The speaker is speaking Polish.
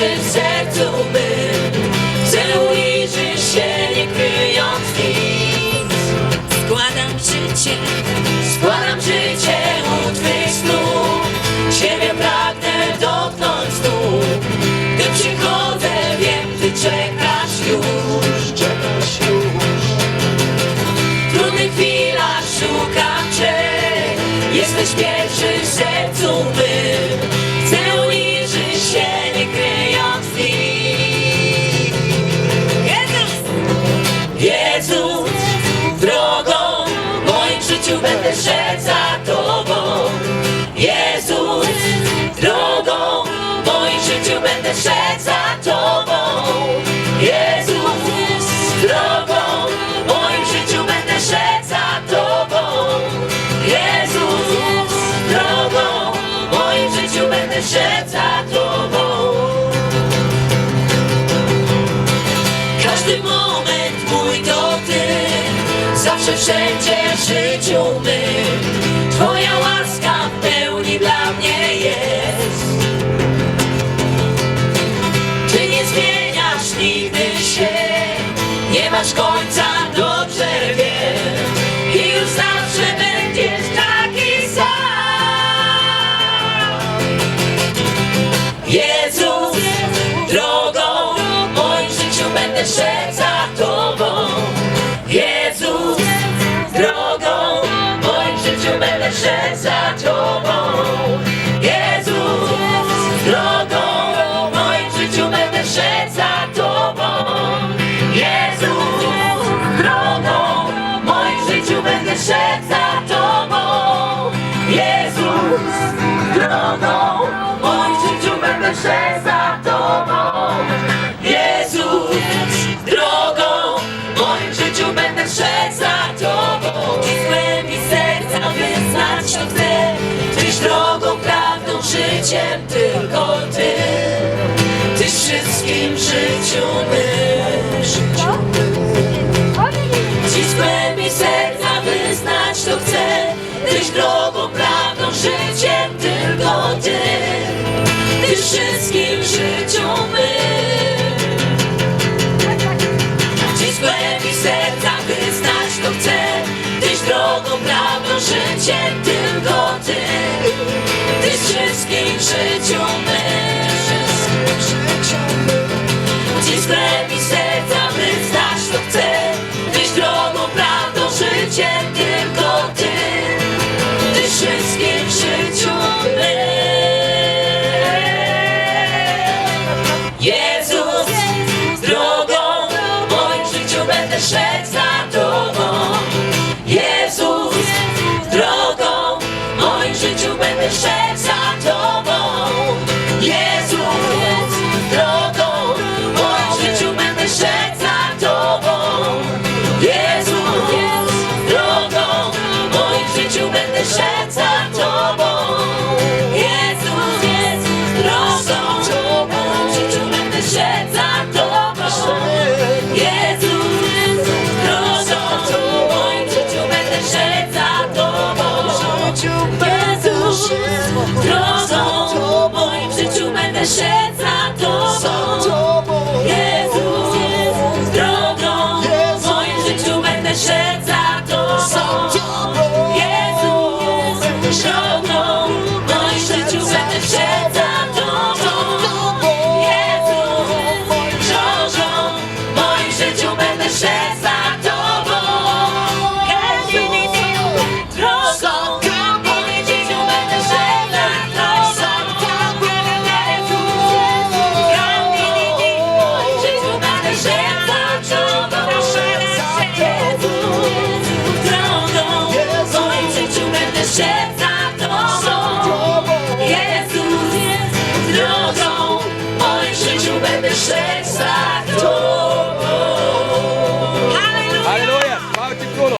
Pierwszy w sercu Chcę ujrzeć się, nie kryjąc nic. Składam życie, Składam życie będę szedł za Tobą. Jezus, drogą w moim życiu będę szedł za Tobą. Jezus, drogą w moim życiu będę szedł za Tobą. Jezus, drogą w moim życiu będę szedł za Tobą. Zawsze wszędzie życiu my. Twoja łaska w pełni dla mnie jest. Ty nie zmieniasz nigdy się Nie masz końca, dobrze wiem Jezus, drogą moim życiu będę szedł za Tobą. Jezus, drogą moim życiu będę szedł za Tobą. I głębi serca wyznać to chcę, Tyś drogą, prawdą, życiem tylko Ty. Tyś wszystkim życiu mym. Dziś głębi serca wyznać to chcę Tyś drogą, życiem tylko Ty. Ty wszystkim w życiu szedł za życiu będę szedł za Tobą. Jezu, drogą Moim życiu będę szedł za Tobą. Jezu, drogą W życiu będę szedł za Tobą. Jezu, drogą Moim życiu będę szedł za Tobą. Yeah.